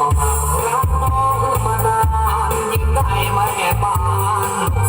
บอกรักมองมานานยิ่งได้มาแก่บ้าน